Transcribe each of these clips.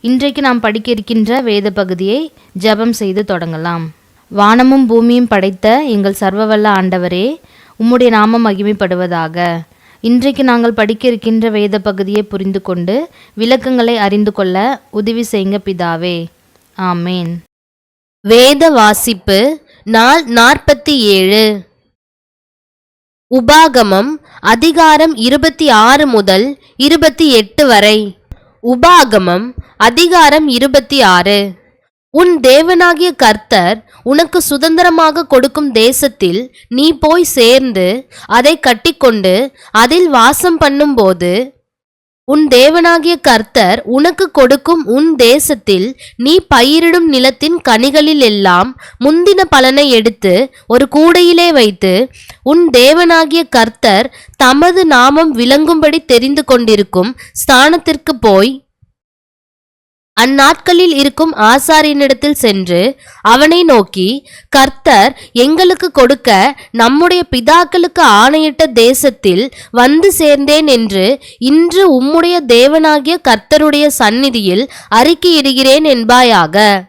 இன்றைக்கு நாம் படிக்க இருக்கின்ற வேத பகுதியை ஜெபம் செய்து தொடங்கலாம். வானமும் பூமியும் படைத்த எங்கள் சர்வவல்ல ஆண்டவரே உம்முடைய நாமம் மகிமைப்படுவதாக. இன்றைக்கு நாங்கள் படிக்க இருக்கின்ற வேத பகுதியை புரிந்து கொண்டு விளக்கங்களை அறிந்து கொள்ள உதவி செய்யுங்க பிதாவே. ஆமேன். வேத வாசிப்பு நாள் நாற்பத்தி ஏழு. உபாகமம் அதிகாரம் இருபத்தி ஆறு முதல் இருபத்தி எட்டு வரை. உபாகமம் அதிகாரம் இருபத்தி ஆறு உன் தேவனாகிய கர்த்தர் உனக்கு சுதந்திரமாக கொடுக்கும் தேசத்தில் நீ போய் சேர்ந்து அதை கட்டிக்கொண்டு அதில் வாசம் பண்ணும்போது உன் தேவனாகிய கர்த்தர் உனக்கு கொடுக்கும் உன் தேசத்தில் நீ பயிரிடும் நிலத்தின் கனிகளில் எல்லாம் முந்தின பலனை எடுத்து ஒரு கூடையிலே வைத்து உன் தேவனாகிய கர்த்தர் தமது நாமம் விளங்கும்படி தெரிந்து கொண்டிருக்கும் ஸ்தானத்திற்கு போய் அந்நாட்களில் இருக்கும் ஆசாரியனிடத்தில் சென்று அவனை நோக்கி கர்த்தர் எங்களுக்கு கொடுக்க நம்முடைய பிதாக்களுக்கு ஆணையிட்ட தேசத்தில் வந்து சேர்ந்தேன் என்று இன்று உம்முடைய தேவனாகிய கர்த்தருடைய சந்நிதியில் அறிக்கையிடுகிறேன் என்பாயாக.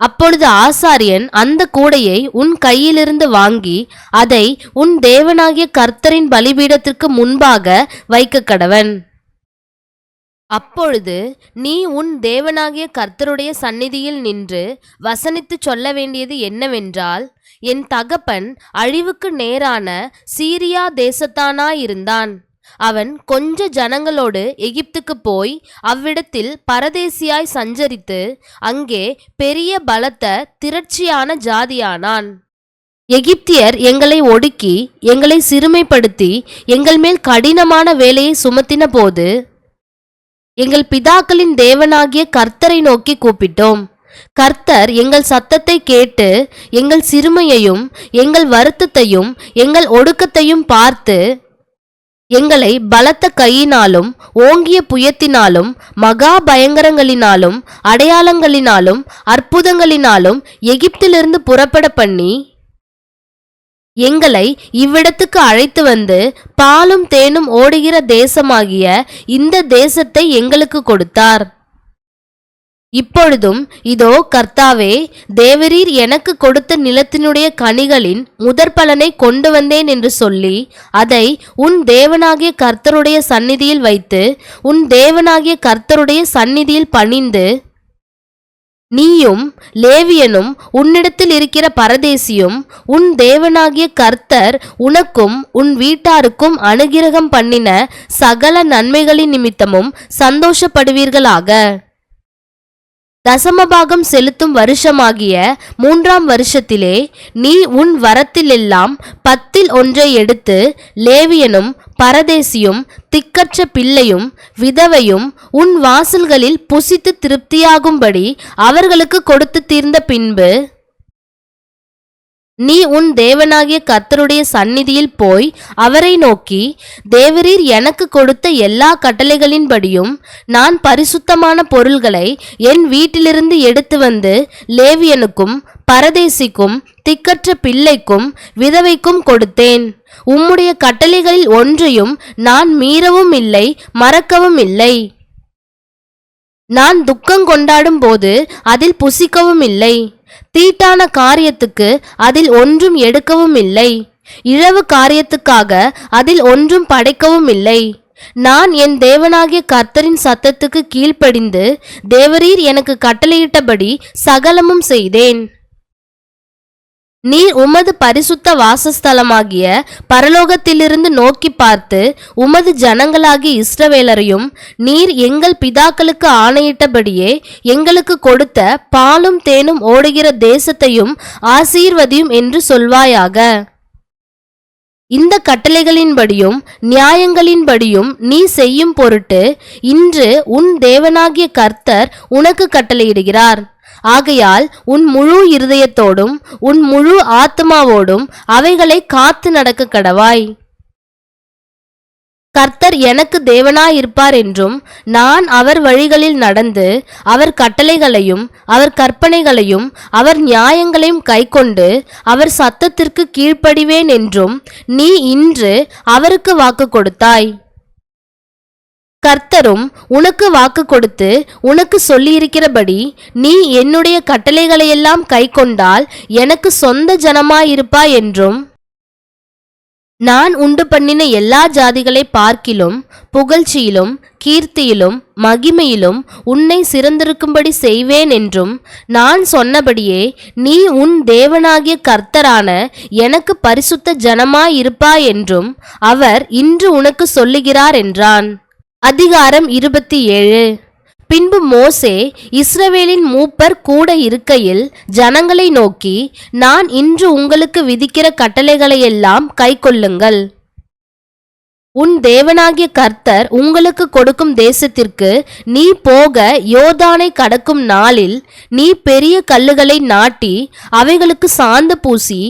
அப்பொழுது ஆசாரியன் அந்த கூடையை உன் கையிலிருந்து வாங்கி அதை உன் தேவனாகிய கர்த்தரின் பலிபீடத்திற்கு முன்பாக வைக்க கடவன் அப்பொழுது நீ உன் தேவனாகிய கர்த்தருடைய சந்நிதியில் நின்று வசனித்து சொல்ல வேண்டியது என்னவென்றால் என் தகப்பன் அழிவுக்கு நேரான சீரியா தேசத்தானாயிருந்தான். அவன் கொஞ்ச ஜனங்களோடு எகிப்துக்கு போய் அவ்விடத்தில் பரதேசியாய் சஞ்சரித்து அங்கே பெரிய பலத்த திரட்சியான ஜாதியானான். எகிப்தியர் எங்களை ஒடுக்கி எங்களை சிறுமைப்படுத்தி எங்கள் மேல் கடினமான வேலையை சுமத்தின போது எங்கள் பிதாக்களின் தேவனாகிய கர்த்தரை நோக்கி கூப்பிட்டோம். கர்த்தர் எங்கள் சத்தத்தை கேட்டு எங்கள் சிறுமையையும் எங்கள் வருத்தத்தையும் எங்கள் ஒடுக்கத்தையும் பார்த்து எங்களை பலத்த கையினாலும் ஓங்கிய புயத்தினாலும் மகா பயங்கரங்களினாலும் அடையாளங்களினாலும் அற்புதங்களினாலும் எகிப்திலிருந்து புறப்பட பண்ணி எங்களை இவ்விடத்துக்கு அழைத்து வந்து பாலும் தேனும் ஓடுகிற தேசமாகிய இந்த தேசத்தை எங்களுக்கு கொடுத்தார். இப்பொழுதும் இதோ கர்த்தாவே தேவரீர் எனக்கு கொடுத்த நிலத்தினுடைய கனிகளின் முதற் பலனை கொண்டு வந்தேன் என்று சொல்லி அதை உன் தேவனாகிய கர்த்தருடைய சந்நிதியில் வைத்து உன் தேவனாகிய கர்த்தருடைய சந்நிதியில் பணிந்து நீயும் லேவியனும் உன்னிடத்தில் இருக்கிற பரதேசியும் உன் தேவனாகிய கர்த்தர் உனக்கும் உன் வீட்டாருக்கும் அனுகிரகம் பண்ணின சகல நன்மைகளின் நிமித்தமும் சந்தோஷப்படுவீர்களாக. தசமபாகம் செலுத்தும் வருஷமாகிய மூன்றாம் வருஷத்திலே நீ உன் வரத்திலெல்லாம் பத்தில் ஒன்றை எடுத்து லேவியனும் பரதேசியும் திக்கற்ற பிள்ளையும் விதவையும் உன் வாசல்களில் புசித்து திருப்தியாகும்படி அவர்களுக்கு கொடுத்து தீர்ந்த பின்பு நீ உன் தேவனாகிய கர்த்தருடைய சந்நிதியில் போய் அவரை நோக்கி தேவரீர் எனக்கு கொடுத்த எல்லா கட்டளைகளின்படியும் நான் பரிசுத்தமான பொருள்களை என் வீட்டிலிருந்து எடுத்து வந்து லேவியனுக்கும் பரதேசிக்கும் திக்கற்ற பிள்ளைக்கும் விதவைக்கும் கொடுத்தேன். உம்முடைய கட்டளைகளில் ஒன்றையும் நான் மீறவும் இல்லை மறக்கவும் இல்லை நான் துக்கம் கொண்டாடும் போது அதில் புசிக்கவும் இல்லை தீட்டான காரியத்துக்கு அதில் ஒன்றும் எடுக்கவும் இல்லை இழவு காரியத்துக்காக அதில் ஒன்றும் படைக்கவும் இல்லை நான் என் தேவனாகிய கர்த்தரின் சத்தத்துக்கு கீழ்ப்படிந்து தேவரீர் எனக்கு கட்டளையிட்டபடி சகலமும் செய்தேன். நீர் உமது பரிசுத்த வாசஸ்தலமாகிய பரலோகத்திலிருந்து நோக்கி பார்த்து உமது ஜனங்களாகிய இஸ்ரவேலரையும் நீர் எங்கள் பிதாக்களுக்கு ஆணையிட்டபடியே எங்களுக்கு கொடுத்த பாலும் தேனும் ஓடுகிற தேசத்தையும் ஆசீர்வதியும் என்று சொல்வாயாக. இந்த கட்டளைகளின்படியும் நியாயங்களின்படியும் நீ செய்யும் பொருட்டு இன்று உன் தேவனாகிய கர்த்தர் உனக்கு கட்டளையிடுகிறார். ஆகையால் உன் முழு இருதயத்தோடும் உன் முழு ஆத்மாவோடும் அவைகளை காத்து நடக்க கடவாய். கர்த்தர் எனக்கு தேவனாயிருப்பார் என்றும் நான் அவர் வழிகளில் நடந்து அவர் கட்டளைகளையும் அவர் கற்பனைகளையும் அவர் நியாயங்களையும் கைக்கொண்டு அவர் சத்தத்திற்கு கீழ்ப்படிவேன் என்றும் நீ இன்று அவருக்கு வாக்கு கொடுத்தாய். கர்த்தரும் உனக்கு வாக்கு கொடுத்து உனக்கு சொல்லியிருக்கிறபடி நீ என்னுடைய கட்டளைகளையெல்லாம் கைக்கொண்டால் எனக்கு சொந்த ஜனமாயிருப்பாய் என்றும் நான் உண்டு பண்ணின எல்லா ஜாதிகளை பார்க்கிலும் புகழ்ச்சியிலும் கீர்த்தியிலும் மகிமையிலும் உன்னை சிறந்திருக்கும்படி செய்வேன் என்றும் நான் சொன்னபடியே நீ உன் தேவனாகிய கர்த்தரான எனக்கு பரிசுத்த ஜனமாயிருப்பா என்றும் அவர் இன்று உனக்கு சொல்லுகிறார் என்றான். அதிகாரம் இருபத்தி ஏழு. பின்பு மோசே இஸ்ரவேலின் மூப்பர் கூட இருக்கையில் ஜனங்களை நோக்கி நான் இன்று உங்களுக்கு விதிக்கிற கட்டளைகளையெல்லாம் கைக்கொள்ளுங்கள் உன் தேவனாகிய கர்த்தர் உங்களுக்கு கொடுக்கும் தேசத்திற்கு நீ போக யோதானை கடக்கும் நாளில் நீ பெரிய கல்லுகளை நாட்டி அவைகளுக்கு சாந்து பூசி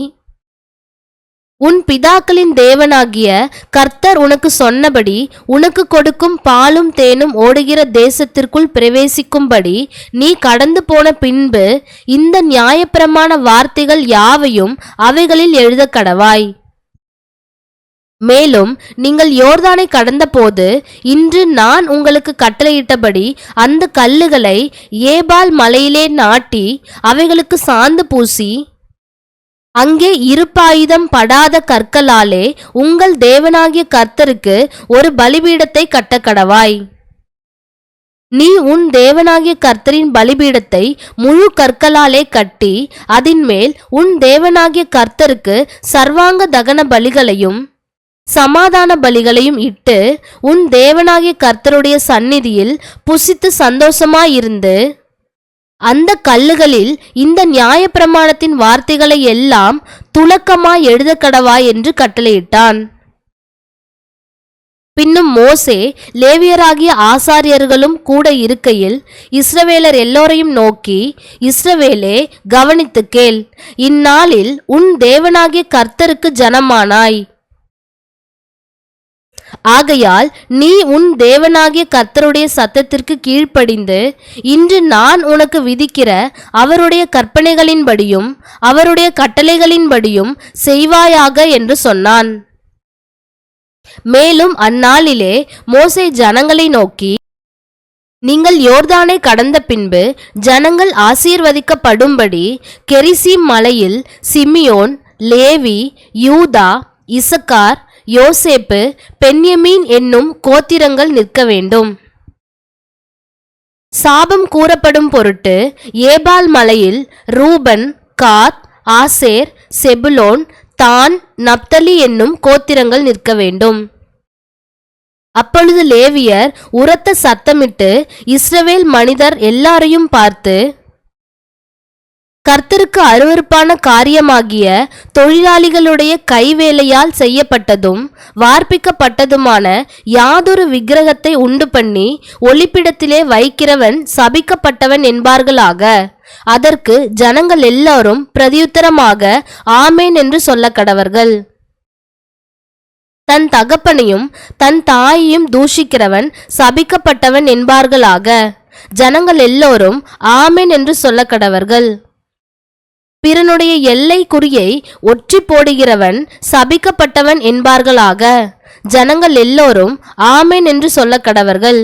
உன் பிதாக்களின் தேவனாகிய கர்த்தர் உனக்கு சொன்னபடி உனக்கு கொடுக்கும் பாலும் தேனும் ஓடுகிற தேசத்திற்குள் பிரவேசிக்கும்படி நீ கடந்து போன பின்பு இந்த நியாயப்பிரமான வார்த்தைகள் யாவையும் அவைகளில் எழுத கடவாய் மேலும் நீங்கள் யோர்தானை கடந்தபோது இன்று நான் உங்களுக்கு கட்டளையிட்டபடி அந்த கல்லுகளை ஏபால் மலையிலே நாட்டி அவைகளுக்கு சாந்து பூசி அங்கே இருப்பாயுதம் படாத கற்களாலே உங்கள் தேவனாகிய கர்த்தருக்கு ஒரு பலிபீடத்தை கட்டக்கடவாய். நீ உன் தேவனாகிய கர்த்தரின் பலிபீடத்தை முழு கற்களாலே கட்டி அதின் மேல் உன் தேவனாகிய கர்த்தருக்கு சர்வாங்க தகன பலிகளையும் சமாதான பலிகளையும் இட்டு உன் தேவனாகிய கர்த்தருடைய சந்நிதியில் புசித்து சந்தோஷமாயிருந்து அந்த கல்லுகளில் இந்த நியாயப்பிரமாணத்தின் வார்த்தைகளை எல்லாம் துலக்கமாய் எழுத கடவா என்று கட்டளையிட்டான். பின்னும் மோசே லேவியராகிய ஆசாரியர்களும் கூட இருக்கையில் இஸ்ரவேலர் எல்லோரையும் நோக்கி இஸ்ரவேலே கவனித்து கேள். இந்நாளில் உன் தேவனாகிய கர்த்தருக்கு ஜனமானாய். ஆகையால் நீ உன் தேவனாகிய கர்த்தருடைய சத்தத்திற்கு கீழ்ப்படிந்து இன்று நான் உனக்கு விதிக்கிற அவருடைய கற்பனைகளின்படியும் அவருடைய கட்டளைகளின்படியும் செய்வாயாக என்று சொன்னான். மேலும் அந்நாளிலே மோசை ஜனங்களை நோக்கி நீங்கள் யோர்தானை கடந்த பின்பு ஜனங்கள் ஆசீர்வதிக்கப்படும்படி கெரிசி மலையில் சிமியோன் லேவி யூதா இசக்கார் யோசேப்பு பென்யமீன் என்னும் கோத்திரங்கள் நிற்க வேண்டும். சாபம் கூறப்படும் பொருட்டு ஏபால் மலையில் ரூபன் காத் ஆசேர் செபுலோன் தான் நப்தலி என்னும் கோத்திரங்கள் நிற்க வேண்டும். அப்பொழுது லேவியர் உரத்த சத்தமிட்டு இஸ்ரவேல் மனிதர் எல்லாரையும் பார்த்து கர்த்தருக்கு அருவருப்பான காரியமாகிய தொழிலாளிகளுடைய கைவேலையால் செய்யப்பட்டதும் வார்ப்பிக்கப்பட்டதுமான யாதொரு விக்கிரகத்தை உண்டு பண்ணி ஒளிப்பிடத்திலே வைக்கிறவன் சபிக்கப்பட்டவன் என்பார்களாக. அதற்கு ஜனங்கள் எல்லாரும் பிரதியுத்தரமாக ஆமேன் என்று சொல்ல கடவர்கள். தன் தகப்பனையும் தன் தாயையும் தூஷிக்கிறவன் சபிக்கப்பட்டவன் என்பார்களாக. ஜனங்கள் எல்லோரும் ஆமேன் என்று சொல்ல கடவர்கள். பிறனுடைய எல்லை குறியை ஒற்றி போடுகிறவன் சபிக்கப்பட்டவன் என்பார்களாக. ஜனங்கள் எல்லோரும் ஆமேன் என்று சொல்ல கடவர்கள்.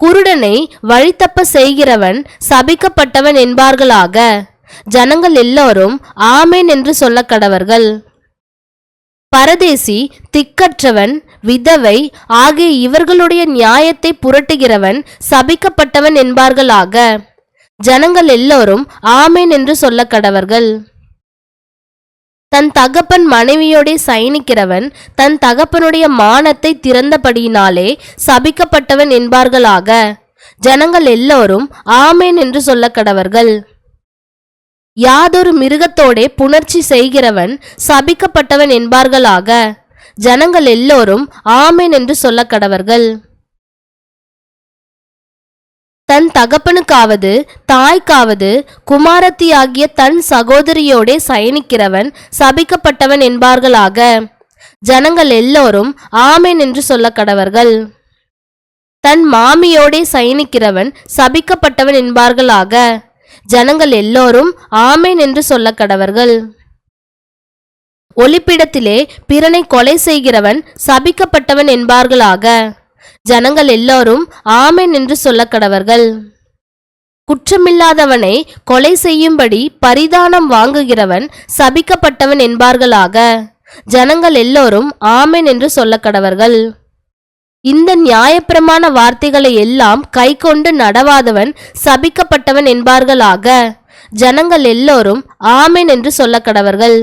குருடனை வழித்தப்ப செய்கிறவன் சபிக்கப்பட்டவன் என்பார்களாக. ஜனங்கள் எல்லோரும் ஆமேன் என்று சொல்ல கடவர்கள். பரதேசி திக்கற்றவன் விதவை ஆகிய இவர்களுடைய நியாயத்தை புரட்டுகிறவன் சபிக்கப்பட்டவன் என்பார்களாக. ஜனங்கள் எல்லோரும் ஆமேன் என்று சொல்ல கடவர்கள். தன் தகப்பன் மனைவியோடே சயனிக்கிறவன் தன் தகப்பனுடைய மானத்தை திறந்தபடியினாலே சபிக்கப்பட்டவன் என்பார்களாக. ஜனங்கள் எல்லோரும் ஆமேன் என்று சொல்ல கடவர்கள். யாதொரு மிருகத்தோடே புணர்ச்சி செய்கிறவன் சபிக்கப்பட்டவன் என்பார்களாக. ஜனங்கள் எல்லோரும் ஆமேன் என்று சொல்ல கடவர்கள். தன் தகப்பனுக்காவது தாய்க்காவது குமாரத்தியாகிய தன் சகோதரியோடே சயனிக்கிறவன் சபிக்கப்பட்டவன் என்பார்களாக. ஜனங்கள் எல்லோரும் ஆமேன் என்று சொல்ல கடவர்கள் தன் மாமியோடே சயனிக்கிறவன் சபிக்கப்பட்டவன் என்பார்களாக. ஜனங்கள் எல்லோரும் ஆமேன் என்று சொல்ல கடவர்கள் ஒளிப்பிடத்திலே பிறனை கொலை செய்கிறவன் சபிக்கப்பட்டவன் என்பார்களாக. ஜனங்கள் எல்லோரும் ஆமென் என்று சொல்ல கடவர்கள். குற்றமில்லாதவனை கொலை செய்யும்படி பரிதானம் வாங்குகிறவன் சபிக்கப்பட்டவன் என்பார்களாக. ஜனங்கள் எல்லோரும் ஆமென் என்று சொல்ல கடவர்கள். இந்த நியாயப்பிரமாண வார்த்தைகளை எல்லாம் கைக்கொண்டு நடவாதவன் சபிக்கப்பட்டவன் என்பார்களாக. ஜனங்கள் எல்லோரும் ஆமென் என்று சொல்ல கடவர்கள்.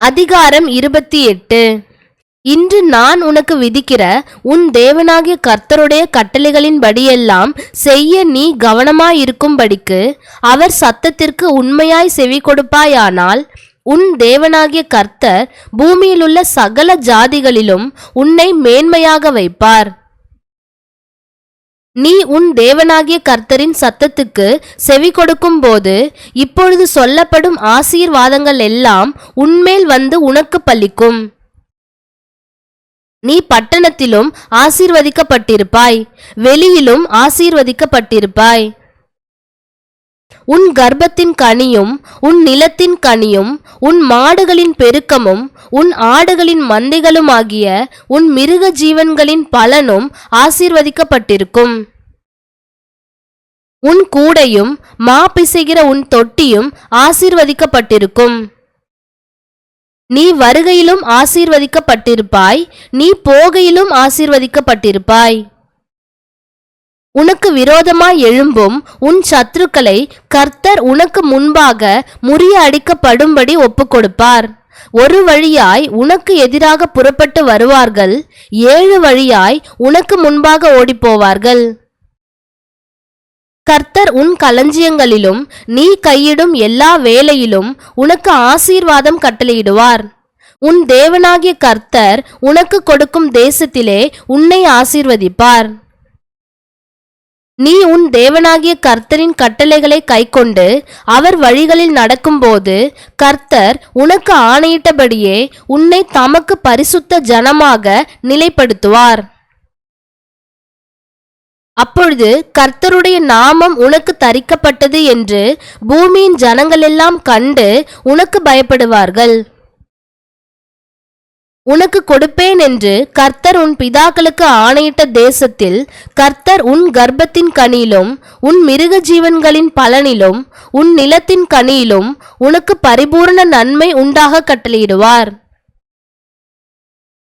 அதிகாரம் இருபத்தி எட்டு. இன்று நான் உனக்கு விதிக்கிற உன் தேவனாகிய கர்த்தருடைய கட்டளைகளின்படியெல்லாம் செய்ய நீ கவனமாயிருக்கும்படிக்கு அவர் சத்தத்திற்கு உண்மையாய் செவி கொடுப்பாயானால் உன் தேவனாகிய கர்த்தர் பூமியிலுள்ள சகல ஜாதிகளிலும் உன்னை மேன்மையாக வைப்பார். நீ உன் தேவனாகிய கர்த்தரின் சத்தத்துக்கு செவி கொடுக்கும்போது இப்பொழுது சொல்லப்படும் ஆசீர்வாதங்கள் எல்லாம் உன்மேல் வந்து உனக்கு பலிக்கும். நீ பட்டணத்திலும் ஆசீர்வதிக்கப்பட்டிருப்பாய். வெளியிலும் ஆசீர்வதிக்கப்பட்டிருப்பாய். உன் கர்ப்பத்தின் கனியும் உன் நிலத்தின் கனியும் உன் மாடுகளின் பெருக்கமும் உன் ஆடுகளின் மந்தைகளுமாகிய உன் மிருக ஜீவன்களின் பலனும் ஆசீர்வதிக்கப்பட்டிருக்கும். உன் கூடையும் மா பிசைகிற உன் தொட்டியும் ஆசீர்வதிக்கப்பட்டிருக்கும். நீ வருகையிலும் ஆசீர்வதிக்கப்பட்டிருப்பாய் நீ போகையிலும் ஆசீர்வதிக்கப்பட்டிருப்பாய். உனக்கு விரோதமாய் எழும்பும் உன் சத்துருக்களை கர்த்தர் உனக்கு முன்பாக முறிய அடிக்கப்படும்படி ஒப்புக்கொடுப்பார். ஒரு வழியாய் உனக்கு எதிராக புறப்பட்டு வருவார்கள் ஏழு வழியாய் உனக்கு முன்பாக ஓடிப்போவார்கள். கர்த்தர் உன் களஞ்சியங்களிலும் நீ கையிடும் எல்லா வேலையிலும் உனக்கு ஆசீர்வாதம் கட்டளையிடுவார். உன் தேவனாகிய கர்த்தர் உனக்கு கொடுக்கும் தேசத்திலே உன்னை ஆசீர்வதிப்பார். நீ உன் தேவனாகிய கர்த்தரின் கட்டளைகளை கைக்கொண்டு அவர் வழிகளில் நடக்கும்போது கர்த்தர் உனக்கு ஆணையிட்டபடியே உன்னை தமக்கு பரிசுத்த ஜனமாக நிலைப்படுத்துவார். அப்பொழுது கர்த்தருடைய நாமம் உனக்கு தரிக்கப்பட்டது என்று பூமியின் ஜனங்களெல்லாம் கண்டு உனக்கு பயப்படுவார்கள். உனக்கு கொடுப்பேன் என்று கர்த்தர் உன் பிதாக்களுக்கு ஆணையிட்ட தேசத்தில் கர்த்தர் உன் கர்ப்பத்தின் கனியிலும் உன் மிருக ஜீவன்களின் பலனிலும் உன் நிலத்தின் கனியிலும் உனக்கு பரிபூரண நன்மை உண்டாக கட்டளையிடுவார்.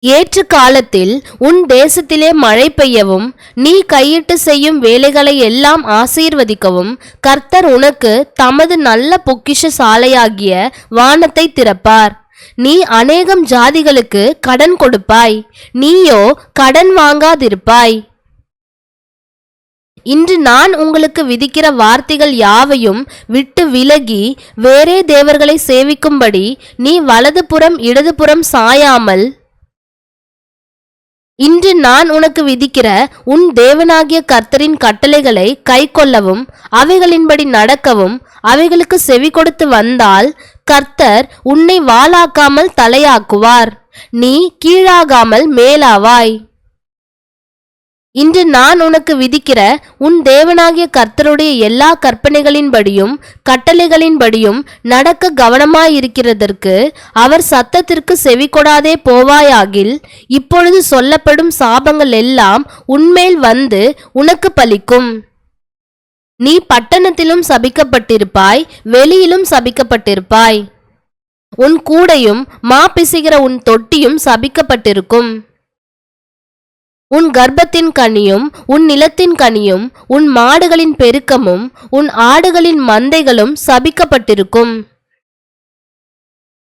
ஏற்ற காலத்தில் உன் தேசத்திலே மழை பெய்யவும் நீ கையிட்டு செய்யும் வேலைகளை எல்லாம் ஆசீர்வதிக்கவும் கர்த்தர் உனக்கு தமது நல்ல பொக்கிஷ சாலையாகிய வானத்தை திறப்பார். நீ அநேகம் ஜாதிகளுக்கு கடன் கொடுப்பாய். நீயோ கடன் வாங்காதிருப்பாய். இன்று நான் உங்களுக்கு விதிக்கிற வார்த்தைகள் யாவையும் விட்டு விலகி வேறே தேவர்களை சேவிக்கும்படி நீ வலதுபுறம் இடதுபுறம் சாயாமல் இன்று நான் உனக்கு விதிக்கிற உன் தேவனாகிய கர்த்தரின் கட்டளைகளை கைக்கொள்ளவும் அவைகளின்படி நடக்கவும் அவைகளுக்கு செவி கொடுத்து வந்தால் கர்த்தர் உன்னை வாளாக்காமல் தலையாக்குவார். நீ கீழாகாமல் மேலாவாய். இன்று நான் உனக்கு விதிக்கிற உன் தேவனாகிய கர்த்தருடைய எல்லா கற்பனைகளின்படியும் கட்டளைகளின்படியும் நடக்க கவனமாயிருக்கிறதற்கு அவர் சத்தத்திற்கு செவிக்கொடாதே போவாயாகில் இப்பொழுது சொல்லப்படும் சாபங்கள் எல்லாம் உன்மேல் வந்து உனக்கு பலிக்கும். நீ பட்டணத்திலும் சபிக்கப்பட்டிருப்பாய் வெளியிலும் சபிக்கப்பட்டிருப்பாய். உன் கூடையும் மா பிசுகிற உன் தொட்டியும் சபிக்கப்பட்டிருக்கும். உன் கர்ப்பத்தின் கனியும் உன் நிலத்தின் கனியும் உன் மாடுகளின் பெருக்கமும் உன் ஆடுகளின் மந்தைகளும் சபிக்கப்பட்டிருக்கும்.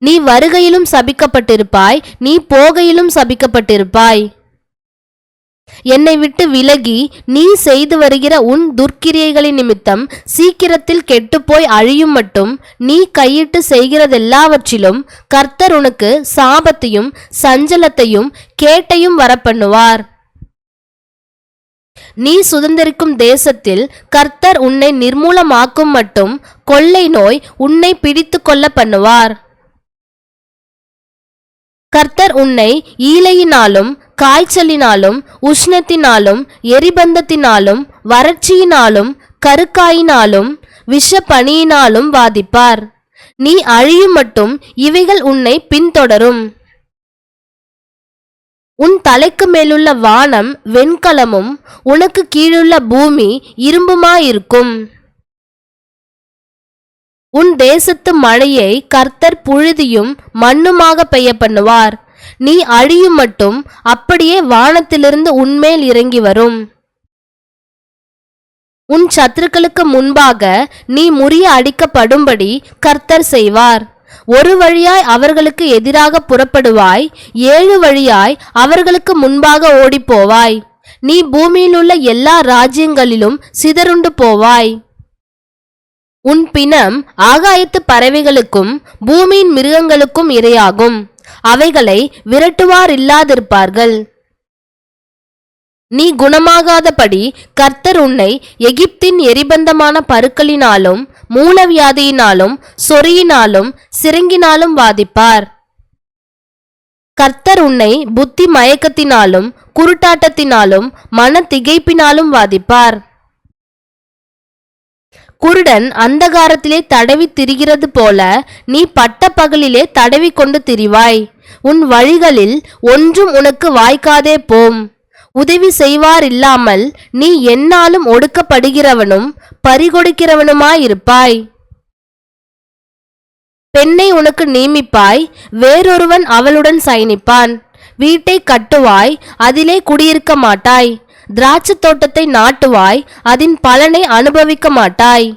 நீ வருகையிலும் சபிக்கப்பட்டிருப்பாய் நீ போகையிலும் சபிக்கப்பட்டிருப்பாய். என்னை விட்டு விலகி நீ செய்து வருகிற உன் துர்க்கிரியைகளின் நிமித்தம் சீக்கிரத்தில் கெட்டுப்போய் அழியும் மட்டும் நீ கையிட்டு செய்கிறதெல்லாவற்றிலும் கர்த்தர் உனக்கு சாபத்தையும் சஞ்சலத்தையும் கேட்டையும் வரப்பண்ணுவார். நீ சுதந்தரிக்கும் தேசத்தில் கர்த்தர் உன்னை நிர்மூலமாக்கும் மட்டும் கொள்ளை நோய் உன்னை பிடித்து கொள்ள பண்ணுவார். கர்த்தர் உன்னை ஈலையினாலும் காய்ச்சலினாலும் உஷ்ணத்தினாலும் எரிபந்தத்தினாலும் வறட்சியினாலும் கருக்காயினாலும் விஷப்பனியினாலும் வாதிப்பார். நீ அழியும் மட்டும் இவைகள் உன்னை பின்தொடரும். உன் தலைக்கு மேலுள்ள வானம் வெண்கலமும் உனக்கு கீழுள்ள பூமி இரும்புமாயிருக்கும். உன் தேசத்து மழையை கர்த்தர் புழுதியும் மண்ணுமாக பெய்ய பண்ணுவார் நீ அழியும் மட்டும் அப்படியே வானத்திலிருந்து உன்மேல் இறங்கி வரும். உன் சத்துருக்களுக்கு முன்பாக நீ முறிய அடிக்கப்படும்படி கர்த்தர் செய்வார். ஒரு வழியாய் அவர்களுக்கு எதிராக புறப்படுவாய் ஏழு வழியாய் அவர்களுக்கு முன்பாக ஓடிப்போவாய். நீ பூமியிலுள்ள எல்லா ராஜ்யங்களிலும் சிதறுண்டு போவாய். உன் பிணம் ஆகாயத்து பறவைகளுக்கும் பூமியின் மிருகங்களுக்கும் இரையாகும். அவைகளை விரட்டுவார் இல்லாதிருப்பார்கள் நீ குணமாகாதபடி கர்த்தர் உன்னை எகிப்தின் எரிபந்தமான பருக்களினாலும் மூலவியாதியினாலும் சொறியினாலும் சிறங்கினாலும் வாதிப்பார். கர்த்தர் உன்னை புத்தி மயக்கத்தினாலும் குருட்டாட்டத்தினாலும் மன திகைப்பினாலும் வாதிப்பார். குருடன் அந்தகாரத்திலே தடவி திரிகிறது போல நீ பட்ட பகலிலே தடவி கொண்டு திரிவாய். உன் வழிகளில் ஒன்றும் உனக்கு வாய்க்காதே போம். உதவி செய்வார் இல்லாமல் நீ என்னாலும் ஒடுக்கப்படுகிறவனும் பறிகொடுக்கிறவனுமாயிருப்பாய். பெண்ணை உனக்கு நியமிப்பாய் வேறொருவன் அவளுடன் சயனிப்பான். வீட்டை கட்டுவாய் அதிலே குடியிருக்க மாட்டாய். திராட்சை தோட்டத்தை நாட்டுவாய் அதன் பலனை அனுபவிக்க மாட்டாய்.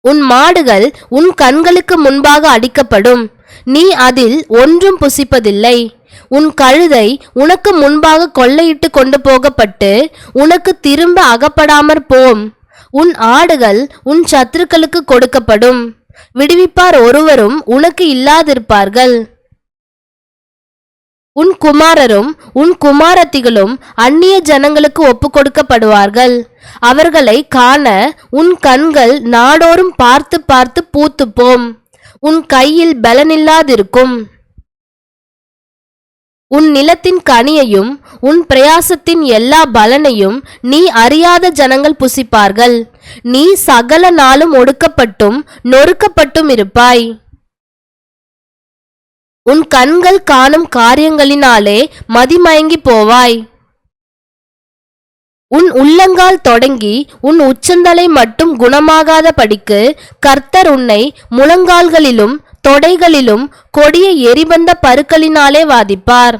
உன் மாடுகள் உன் கண்களுக்கு முன்பாக அடிக்கப்படும். நீ அதில் ஒன்றும் புசிப்பதில்லை. உன் கழுதை உனக்கு முன்பாக கொள்ளையிட்டு கொண்டு போகப்பட்டு உனக்கு திரும்ப அகப்படாமற் போம். உன் ஆடுகள் உன் சத்துருக்களுக்கு கொடுக்கப்படும். விடுவிப்பார் ஒருவரும் உனக்கு இல்லாதிருப்பார்கள். உன் குமாரரும் உன் குமாரத்திகளும் அந்நிய ஜனங்களுக்கு ஒப்பு கொடுக்கப்படுவார்கள். அவர்களை காண உன் கண்கள் நாடோறும் பார்த்து பார்த்து பூத்துப்போம். உன் கையில் பலனில்லாதிருக்கும். உன் நிலத்தின் கனியையும் உன் பிரயாசத்தின் எல்லா பலனையும் நீ அறியாத ஜனங்கள் புசிப்பார்கள். நீ சகல நாளும் ஒடுக்கப்பட்டும் நொறுக்கப்பட்டும் இருப்பாய். உன் கண்கள் காணும் காரியங்களினாலே மதிமயங்கி போவாய். உன் உள்ளங்கால் தொடங்கி உன் உச்சந்தலை மட்டும் குணமாகாத படிக்கு கர்த்தர் உன்னை முழங்கால்களிலும் தொடைகளிலும் கொடிய எரிபந்த பருக்களினாலே வாதிப்பார்.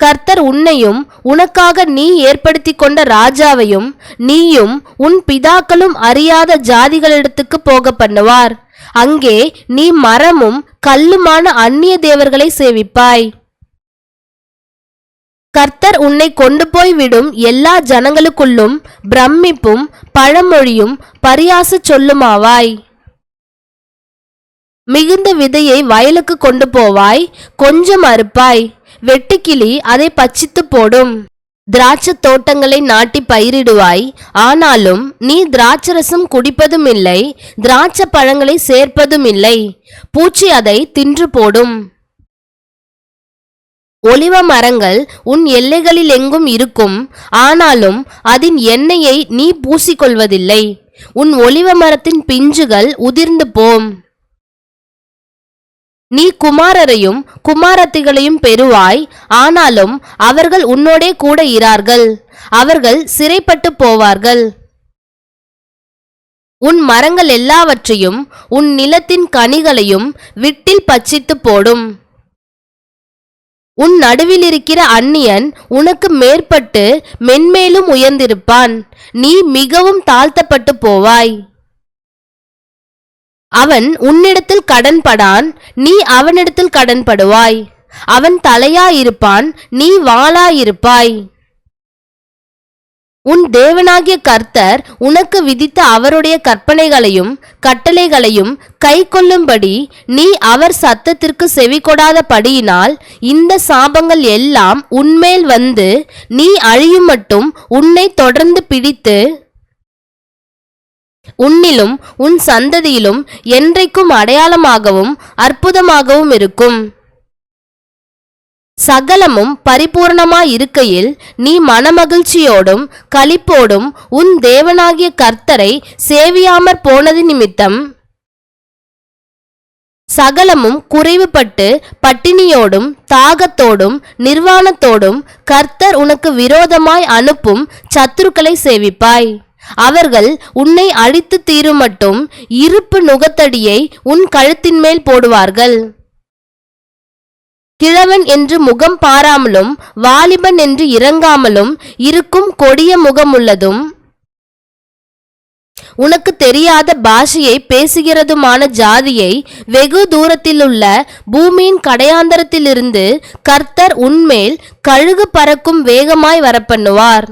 கர்த்தர் உன்னையும் உனக்காக நீ ஏற்படுத்தி கொண்ட ராஜாவையும் நீயும் உன் பிதாக்களும் அறியாத ஜாதிகளிடத்துக்கு போக பண்ணுவார். அங்கே நீ மரமும் கல்லுமான அந்நிய தேவர்களை சேவிப்பாய். கர்த்தர் உன்னை கொண்டு போய் விடும் எல்லா ஜனங்களுக்குள்ளும் பிரமிப்பும் பழமொழியும் பரியாச சொல்லுமாவாய். மிகுந்த விதையை வயலுக்கு கொண்டு போவாய் கொஞ்சம் அறுப்பாய். வெட்டுக்கிளி அதை பச்சித்து போடும். திராட்சை தோட்டங்களை நாட்டி பயிரிடுவாய். ஆனாலும் நீ திராட்சரசம் குடிப்பதும் இல்லை திராட்சை பழங்களை சேர்ப்பதும் இல்லை. பூச்சி அதை தின்று போடும். ஒலிவ மரங்கள் உன் எல்லைகளில் எங்கும் இருக்கும். ஆனாலும் அதன் எண்ணெயை நீ பூசிக்கொள்வதில்லை. உன் ஒலிவ மரத்தின் பிஞ்சுகள் உதிர்ந்து போம். நீ குமாரரையும் குமாரத்திகளையும் பெறுவாய். ஆனாலும் அவர்கள் உன்னோடே கூட இரார்கள். அவர்கள் சிறைப்பட்டு போவார்கள். உன் மரங்கள் எல்லாவற்றையும் உன் நிலத்தின் கனிகளையும் விட்டில் பச்சித்து போடும். உன் நடுவில் இருக்கிற அந்நியன் உனக்கு மேற்பட்டு மென்மேலும் உயர்ந்திருப்பான். நீ மிகவும் தாழ்த்தப்பட்டு போவாய். அவன் உன்னிடத்தில் கடன்படான் நீ அவனிடத்தில் கடன்படுவாய். அவன் தலையாயிருப்பான் நீ வாளாயிருப்பாய். உன் தேவனாகிய கர்த்தர் உனக்கு விதித்த அவருடைய கற்பனைகளையும் கட்டளைகளையும் கை கொள்ளும்படி நீ அவர் சத்தத்திற்கு செவிகொடாதபடியினால் இந்த சாபங்கள் எல்லாம் உன்மேல் வந்து நீ அழியும் மட்டும் உன்னை தொடர்ந்து பிடித்து உன்னிலும் உன் சந்ததியிலும் என்றைக்கும் அடையாளமாகவும் அற்புதமாகவும் இருக்கும். சகலமும் பரிபூர்ணமாயிருக்கையில் நீ மனமகிழ்ச்சியோடும் களிப்போடும் உன் தேவனாகிய கர்த்தரை சேவியாமற் போனது நிமித்தம். சகலமும் குறைவுபட்டு பட்டினியோடும் தாகத்தோடும் நிர்வாணத்தோடும் கர்த்தர் உனக்கு விரோதமாய் அனுப்பும் சத்துருக்களை சேவிப்பாய். அவர்கள் உன்னை அழித்து தீருமட்டும் இருப்பு நுகத்தடியை உன் கழுத்தின் மேல் போடுவார்கள். கிழவன் என்று முகம் பாராமலும் வாலிபன் என்று இறங்காமலும் இருக்கும் கொடிய முகமுள்ளதும் உனக்கு தெரியாத பாஷையை பேசுகிறதுமான ஜாதியை வெகு தூரத்திலுள்ள பூமியின் கடையாந்தரத்திலிருந்து கர்த்தர் உன்மேல் கழுகு பறக்கும் வேகமாய் வரப்பண்ணுவார்.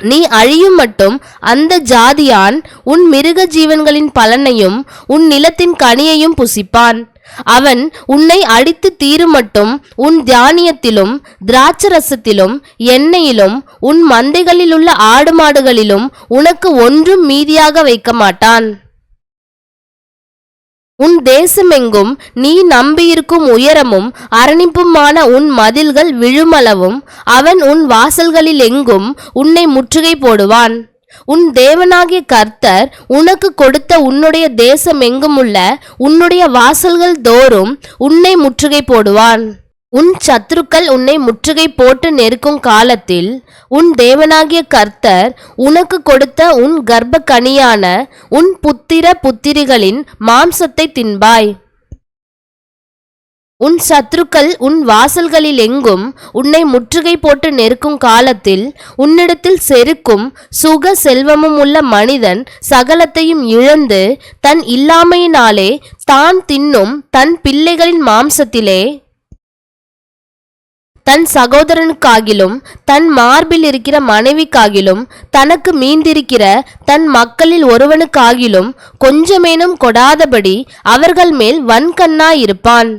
நீ அழியும் மட்டும் அந்த ஜாதியான் உன் மிருக ஜீவன்களின் பலனையும் உன் நிலத்தின் கனியையும் புசிப்பான். அவன் உன்னை அடித்து தீருமட்டும் உன் தியானியத்திலும் திராட்சரசத்திலும் எண்ணெயிலும் உன் மந்தைகளிலுள்ள ஆடு மாடுகளிலும் உனக்கு ஒன்றும் மீதியாக வைக்க மாட்டான் உன் தேசமெங்கும் நீ நம்பியிருக்கும் உயரமும் அரணிப்புமான உன் மதில்கள் விழுமளவும். அவன் உன் வாசல்களில் எங்கும் உன்னை முற்றுகை போடுவான். உன் தேவனாகிய கர்த்தர் உனக்கு கொடுத்த உன்னுடைய தேசம் எங்குமுள்ள உன்னுடைய வாசல்கள் தோறும் உன்னை முற்றுகை போடுவான். உன் சத்துருக்கள் உன்னை முற்றுகை போட்டு நெருக்கும் காலத்தில் உன் தேவனாகிய கர்த்தர் உனக்கு கொடுத்த உன் கர்ப்ப கனியான உன் புத்திர புத்திரிகளின் மாம்சத்தை தின்பாய். உன் சத்துருக்கள் உன் வாசல்களில் எங்கும் உன்னை முற்றுகை போட்டு நெருக்கும் காலத்தில் உன்னிடத்தில் செருக்கும் சுக செல்வமும் உள்ள மனிதன் சகலத்தையும் இழந்து தன் இல்லாமையினாலே தான் தின்னும் தன் பிள்ளைகளின் மாம்சத்திலே தன் சகோதரனுக்காகிலும் தன் மார்பில் இருக்கிற மனைவிக்காகிலும் தனக்கு மீந்திருக்கிற தன் மக்களில் ஒருவனுக்காகிலும் கொஞ்சமேனும் கொடாதபடி அவர்கள் மேல் வன்கண்ணாயிருப்பான்.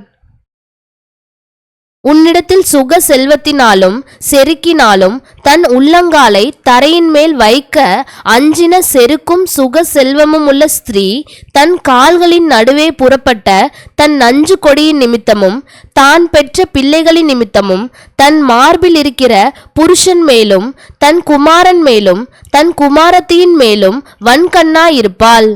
உன்னிடத்தில் சுக செல்வத்தினாலும் செருக்கினாலும் தன் உள்ளங்காலை தரையின் மேல் வைக்க அஞ்சின செருக்கும் சுக செல்வமும் உள்ள ஸ்திரீ தன் கால்களின் நடுவே புறப்பட்ட தன் நஞ்சு கொடியின் நிமித்தமும் தான் பெற்ற பிள்ளைகளின் நிமித்தமும் தன் மார்பில் இருக்கிற புருஷன் மேலும் தன் குமாரன் மேலும் தன் குமாரத்தியின் மேலும் வன்கண்ணாயிருப்பாள்.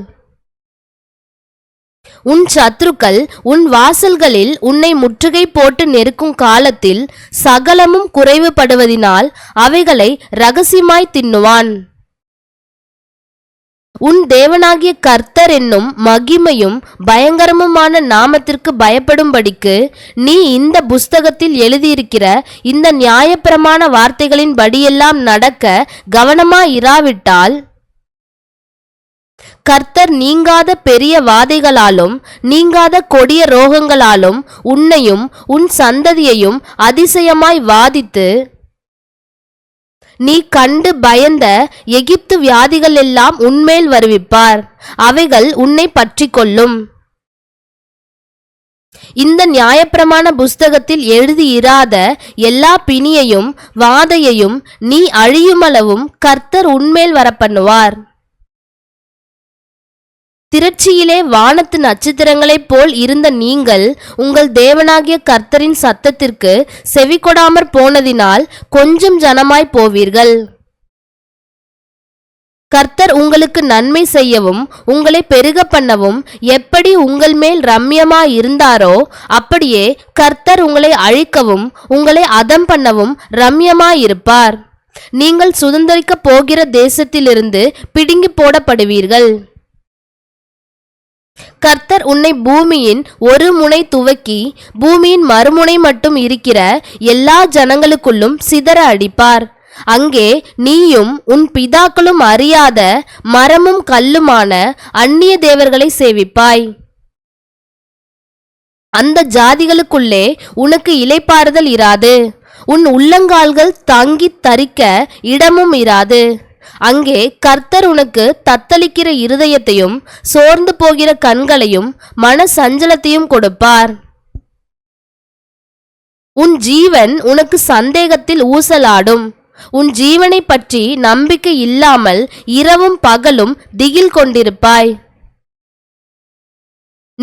உன் சத்துருக்கள் உன் வாசல்களில் உன்னை முற்றுகை போட்டு நெருக்கும் காலத்தில் சகலமும் குறைவுபடுவதினால் அவைகளை ரகசியமாய் தின்னுவான். உன் தேவனாகிய கர்த்தர் என்னும் மகிமையும் பயங்கரமுமான நாமத்திற்கு பயப்படும்படிக்கு நீ இந்த புஸ்தகத்தில் எழுதியிருக்கிற இந்த நியாயப்பிரமான வார்த்தைகளின் படியெல்லாம் நடக்க கவனமாயிராவிட்டால் கர்த்தர் நீங்காத பெரிய வாதைகளாலும் நீங்காத கொடிய ரோகங்களாலும் உன்னையும் உன் சந்ததியையும் அதிசயமாய் வாதித்து நீ கண்டு பயந்த எகிப்து வியாதிகள் எல்லாம் உன்மேல் வருவிப்பார். அவைகள் உன்னை பற்றி கொள்ளும் இந்த நியாயப்பிரமாண புஸ்தகத்தில் எழுதியிராத எல்லா பிணியையும் வாதையையும் நீ அழியுமளவும் கர்த்தர் உன்மேல் வரப்பண்ணுவார். திரட்சியிலே வானத்து நட்சத்திரங்களைப் போல் இருந்த நீங்கள் உங்கள் தேவனாகிய கர்த்தரின் சத்தத்திற்கு செவிகொடாமற் போனதினால் கொஞ்சம் ஜனமாய் போவீர்கள். கர்த்தர் உங்களுக்கு நன்மை செய்யவும் உங்களை பெருக பண்ணவும் எப்படி உங்கள் மேல் ரம்யமா இருந்தாரோ அப்படியே கர்த்தர் உங்களை அழிக்கவும் உங்களை அதம் பண்ணவும் ரம்யமாயிருப்பார். நீங்கள் சுதந்திரிக்கப் போகிற தேசத்திலிருந்து பிடுங்கி போடப்படுவீர்கள். கர்த்தர் உன்னை பூமியின் ஒரு முனை துவக்கி பூமியின் மறுமுனை மட்டும் இருக்கிற எல்லா ஜனங்களுக்குள்ளும் சிதற அடிப்பார். அங்கே நீயும் உன் பிதாக்களும் அறியாத மரமும் கல்லுமான அந்நிய தேவர்களை சேவிப்பாய். அந்த ஜாதிகளுக்குள்ளே உனக்கு இலைப்பாறுதல் இராது. உன் உள்ளங்கால்கள் தங்கித் தரிக்க இடமும் இராது. அங்கே கர்த்தர் உனக்கு தத்தளிக்கிற இருதயத்தையும் சோர்ந்து போகிற கண்களையும் மன சஞ்சலத்தையும் கொடுப்பார். உன் ஜீவன் உனக்கு சந்தேகத்தில் ஊசலாடும். உன் ஜீவனை பற்றி நம்பிக்கை இல்லாமல் இரவும் பகலும் திகில் கொண்டிருப்பாய்.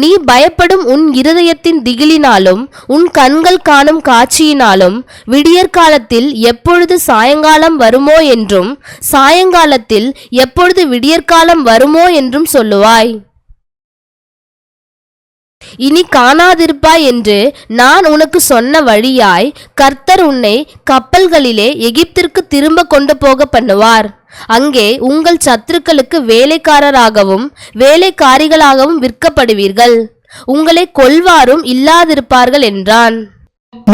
நீ பயப்படும் உன் இருதயத்தின் திகிலினாலும் உன் கண்கள் காணும் காட்சியினாலும் விடியற்காலத்தில் எப்பொழுது சாயங்காலம் வருமோ என்றும் சாயங்காலத்தில் எப்பொழுது விடியற்காலம் வருமோ என்றும் சொல்லுவாய். இனி காணாதிருப்பாய் என்று நான் உனக்கு சொன்ன வழியாய் கர்த்தர் உன்னை கப்பல்களிலே எகிப்திற்கு திரும்ப கொண்டு போக பண்ணுவார். அங்கே உங்கள் சத்துருக்களுக்கு வேலைக்காரராகவும் வேலைக்காரிகளாகவும் விற்கப்படுவீர்கள். உங்களை கொல்வாரும் இல்லாதிருப்பார்கள் என்றான்.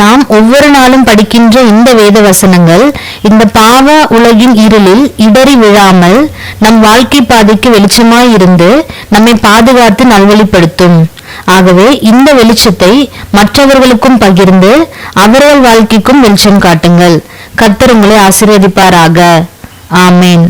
நாம் ஒவ்வொரு நாளும் படிக்கின்ற இந்த வேத வசனங்கள் இந்த பாவ உலகின் இருளில் இடறி விழாமல் நம் வாழ்க்கை பாதைக்கு வெளிச்சமாய் இருந்து நம்மை பாதுகாத்து நல்வழிப்படுத்தும். ஆகவே இந்த வெளிச்சத்தை மற்றவர்களுக்கும் பகிர்ந்து அவர்கள் வாழ்க்கைக்கும் வெளிச்சம் காட்டுங்கள். கத்தர் உங்களை ஆசீர்வதிப்பாராக. ஆமேன்